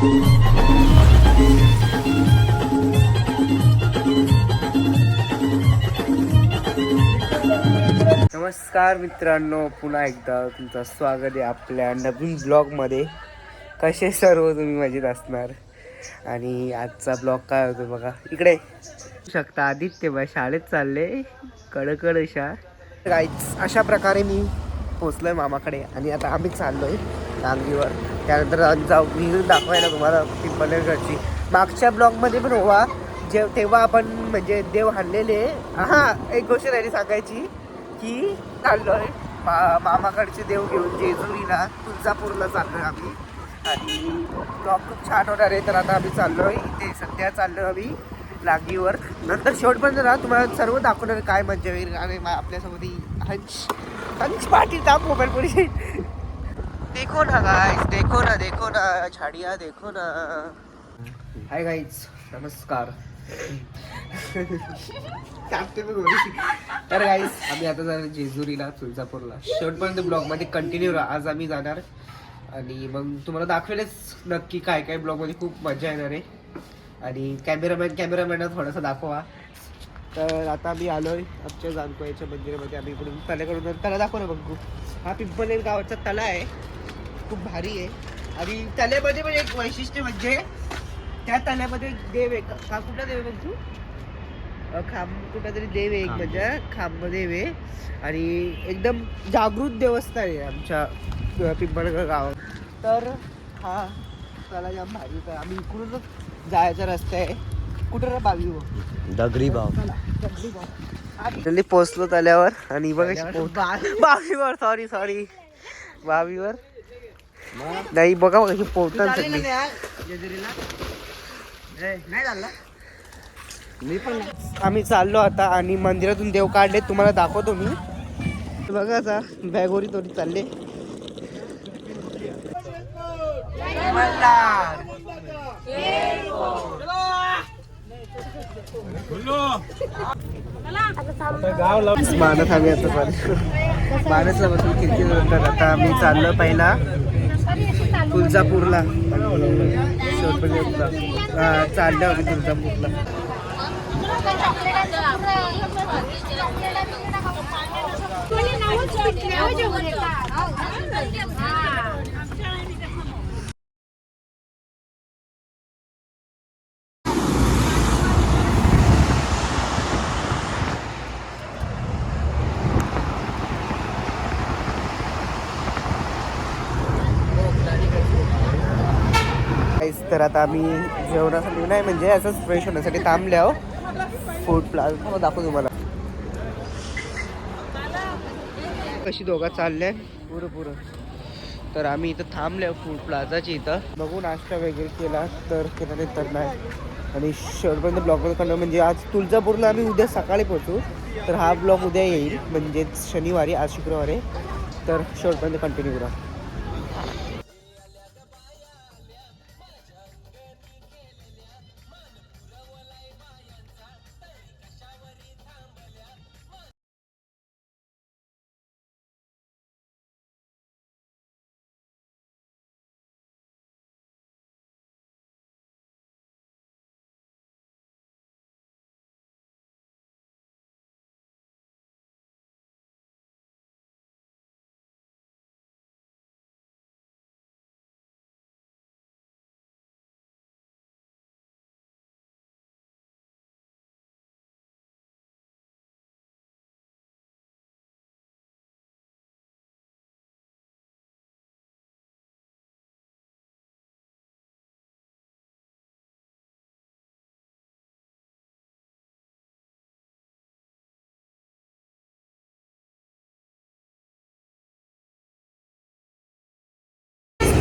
नमस्कार मित्रांनो पुन्हा एकदा तुमचं स्वागत आहे आपल्या नवीन ब्लॉगमध्ये. कसे सर्व तुम्ही मजेत असणार? आणि आजचा ब्लॉग काय होतो बघा. इकडे. शकता आदित्य बा शाळेत चालले. कडकड अशा. अशा प्रकारे मी पोचलोय मामाकडे. आणि आता आम्ही चाललोय डांगीवर त्यानंतर जाऊ व्हिडिओ दाखवायला तुम्हाला पिंपलेगडची मागच्या ब्लॉगमध्ये पण होवा जे तेव्हा आपण म्हणजे देव हाणलेले हा एक गोष्ट राहिली सांगायची की चाललोय. मा मामाकडचे देव घेऊन जेजुरीला तुळजापूरला चाललोय आम्ही. आणि ब्लॉग खूप छान होणार आहे तर आता आम्ही चाललोय इथे. सध्या चाललोय आम्ही लागीवर. नंतर शेवटपर्यंत जरा तुम्हाला सर्व दाखवणार काय मजा होईल आणि मा- आपल्यासोबत हंच हंच पाटील ताप मोबाईल पुढे देखो ना गाइस देखो ना देखो ना झाडिया देखो ना। हाय गाईज नमस्कार. तर गाईज आम्ही आता जाणार जेजुरीला तुळजापूरला. शेवटपर्यंत ब्लॉगमध्ये कंटिन्यू राहा. आज आम्ही जाणार. आणि मग तुम्हाला दाखवेलच नक्की काय काय ब्लॉगमध्ये खूप मजा येणार आहे. आणि कॅमेरामॅन कॅमेरामॅनला थोडासा दाखवा. तर आता आम्ही आलोय आमच्या जानकोयाच्या मंदिरामध्ये. आम्ही इकडून तल्याकडून तला दाखव ना बघू. हा पिंपल गावाचा तला आहे. खूप भारी आहे. आणि तल्यामध्ये पण एक वैशिष्ट्य म्हणजे त्या तल्यामध्ये देव आहे. का- का कुठला देव आहे बघ तू? अ, खांब कुठला तरी देव आहे एक खांब. म्हणजे खांब देव आहे. आणि एकदम जागृत देवस्थान आहे आमच्या अ, पिंपळगड गावात. तर हा त्याला जाम भारी होता. आम्ही इकडूनच जायचा रस्ता आहे. कुठं रे बावी हो? दगडी भाव जल्दी पोचलो तल्यावर. आणि बघ बावीवर सॉरी सॉरी बावीवर नाही बघा बघा पोहतात मी पण आम्ही चाललो आता आणि मंदिरातून देव काढले. तुम्हाला दाखवतो मी. बघा आता बॅगोरी तोरी चालले. मानस आम्ही आता चाललो. मानसला बसून खिडकी नंतर आता आम्ही चाललो पहिला. तुळजापूरला. शेवटपर्यंत हा, चाललो तुळजापूरला. काहीच तर आता आम्ही जेवणासाठी नाही म्हणजे असंच फ्रेश होण्यासाठी थांबल्या फूड प्लाझा मग दाखवू तुम्हाला. कशी दोघा चालल्या पुरं पुरं. तर आम्ही इथं थांबले फूड प्लाझाची इथं. बघू नाश्ता वगैरे केला तर केला नाही तर नाही. आणि शेवटपर्यंत ब्लॉगमध्ये करणं म्हणजे आज तुळजापूरला आम्ही उद्या सकाळी पोहोचू. तर हा ब्लॉग उद्या येईल म्हणजेच शनिवारी आज शुक्रवारी. तर शेवटपर्यंत कंटिन्यू करा.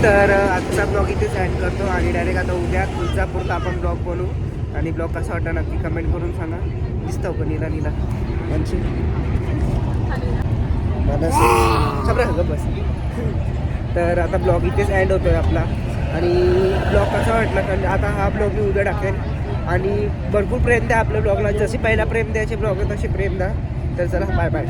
तर आजचा ब्लॉग इथेच ॲड करतो आणि डायरेक्ट आता उद्या तुळजापूरला आपण ब्लॉग बनवू आणि ब्लॉग कसा वाटला नक्की कमेंट करून सांगा. दिसतो का नीला निला. यांची. मानस बस. तर आता ब्लॉग इथेच ॲड होतो आहे आपला. आणि ब्लॉग कसा वाटला? कारण आता हा ब्लॉग मी उद्या टाकेल आणि भरपूर प्रेम द्या आपल्या ब्लॉगला जसे पहिला प्रेम द्यायचे ब्लॉग तसे प्रेम द्या. तर चला बाय बाय